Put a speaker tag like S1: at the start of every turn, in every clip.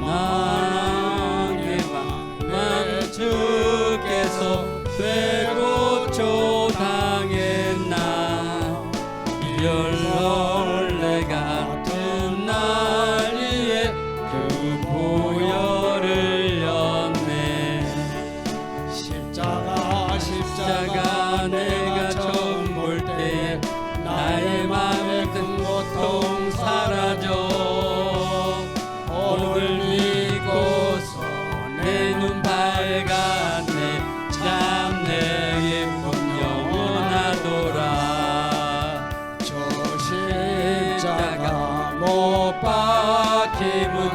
S1: 나의 맘 주께서 되고 초당했나? 열널레 힘은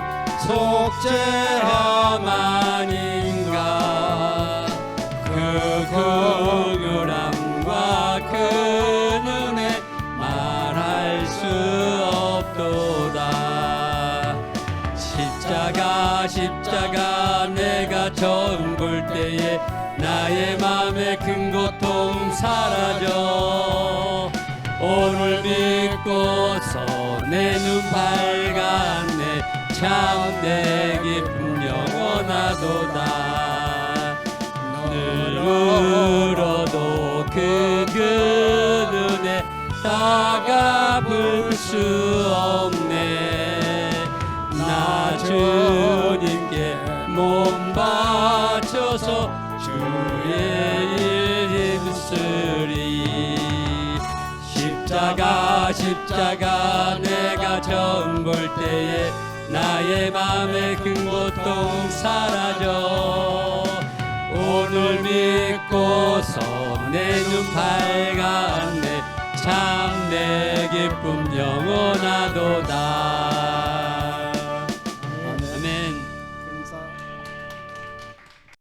S1: 속죄함 아닌가? 그 긍휼함과 그 은혜 말할 수 없도다. 십자가 십자가 내가 처음 볼 때에 나의 맘에 큰 고통 사라져. 오늘 믿고서 내 눈 밝았네 참내 기쁨 영원하도다. 늘 울어도 그 그늘에 다가볼 수 없네. 나 주님께 몸 바쳐서 주의 일 힘쓰리 십자가 십자가 내가 처음 볼 때에 나의 맘에 큰 고통 사라져. 오늘 믿고서 내 눈 밝았네 참 내 기쁨 영원하도다